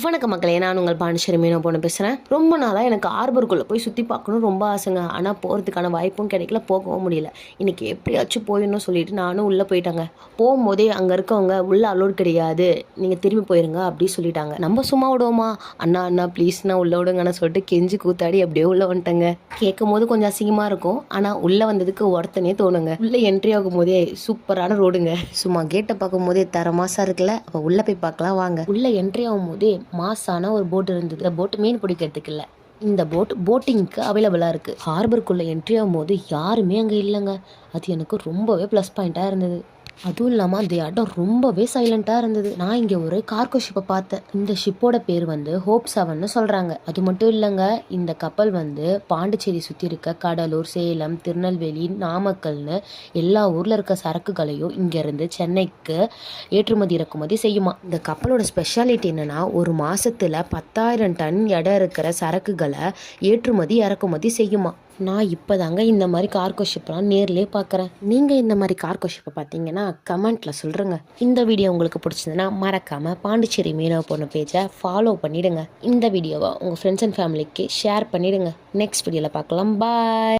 வணக்க மக்களே நான் உங்கள் பாண்டிச்சேரி மீனோ பொண்ணு பேசுகிறேன் ரொம்ப நாளாக எனக்கு ஆர்பருக்குள்ளே போய் சுற்றி பார்க்கணும் ரொம்ப ஆசைங்க. ஆனால் போகிறதுக்கான வாய்ப்பும் கிடைக்கல போகவும் முடியல. இன்றைக்கி எப்படியாச்சும் போயிடணும் சொல்லிட்டு நானும் உள்ளே போயிட்டாங்க. போகும்போதே அங்கே இருக்கவங்க உள்ளே அலோட் கிடையாது. நீங்கள் திரும்பி போயிருங்க அப்படி சொல்லிட்டாங்க. நம்ம சும்மா விடுவோமா? அண்ணா அண்ணா ப்ளீஸ்ண்ணா உள்ளே விடுங்கன்னு சொல்லிட்டு கெஞ்சி கூத்தாடி அப்படியே உள்ளே வந்துட்டேங்க. கேட்கும் போது கொஞ்சம் அசிங்கமாக இருக்கும். ஆனால் உள்ளே வந்ததுக்கு ஒருத்தனே தோணுங்க. உள்ளே என்ட்ரி ஆகும் போதே சூப்பரான ரோடுங்க சும்மா கேட்டை பார்க்கும் போதே தரமாசா இருக்குல்ல? அப்போ உள்ளே போய் பார்க்கலாம் வாங்க. உள்ளே என்ட்ரி ஆகும் போதே மாசான ஒரு போட் இருந்தது. போட் மீன் பிடிக்கிறதுக்கு இல்லை. இந்த போட் போட்டிங்க்கு அவைலபிளாக இருக்குது ஹார்பருக்குள்ளே என்ட்ரி ஆகும்போது யாருமே அங்கே இல்லைங்க. அது எனக்கு ரொம்பவே ப்ளஸ் பாயிண்ட்டாக இருந்தது. அதுவும் இல்லாமல் அந்த இடம் ரொம்பவே சைலண்ட்டாக இருந்தது. நான் இங்கே ஒரு கார்கோ ஷிப்பை பார்த்தேன். இந்த ஷிப்போட பேர் வந்து ஹோப் செவன்னு சொல்கிறாங்க அது மட்டும் இல்லைங்க. இந்த கப்பல் வந்து பாண்டிச்சேரி சுற்றி இருக்க கடலூர் சேலம் திருநெல்வேலி நாமக்கல்னு எல்லா ஊரில் இருக்க சரக்குகளையும் இங்கேருந்து சென்னைக்கு ஏற்றுமதி இறக்குமதி செய்யுமா? இந்த கப்பலோட ஸ்பெஷாலிட்டி என்னென்னா ஒரு மாதத்தில் பத்தாயிரம் டன் எடை இருக்கிற சரக்குகளை ஏற்றுமதி இறக்குமதி செய்யுமா? நான் இப்போ தாங்க இந்த மாதிரி கார் ஷிப்லாம் நேர்லேயே பார்க்குறேன் நீங்கள் இந்த மாதிரி கார் கொஷிப்பை பார்த்தீங்கன்னா கமெண்ட்டில் சொல்கிறேங்க இந்த வீடியோ உங்களுக்கு பிடிச்சதுன்னா மறக்காமல் பாண்டிச்சேரி மீனவ பொண்ணு பேஜை ஃபாலோ பண்ணிவிடுங்க இந்த வீடியோவை உங்கள் ஃப்ரெண்ட்ஸ் அண்ட் ஃபேமிலிக்கு ஷேர் பண்ணிவிடுங்க நெக்ஸ்ட் வீடியோவில் பார்க்கலாம் பாய்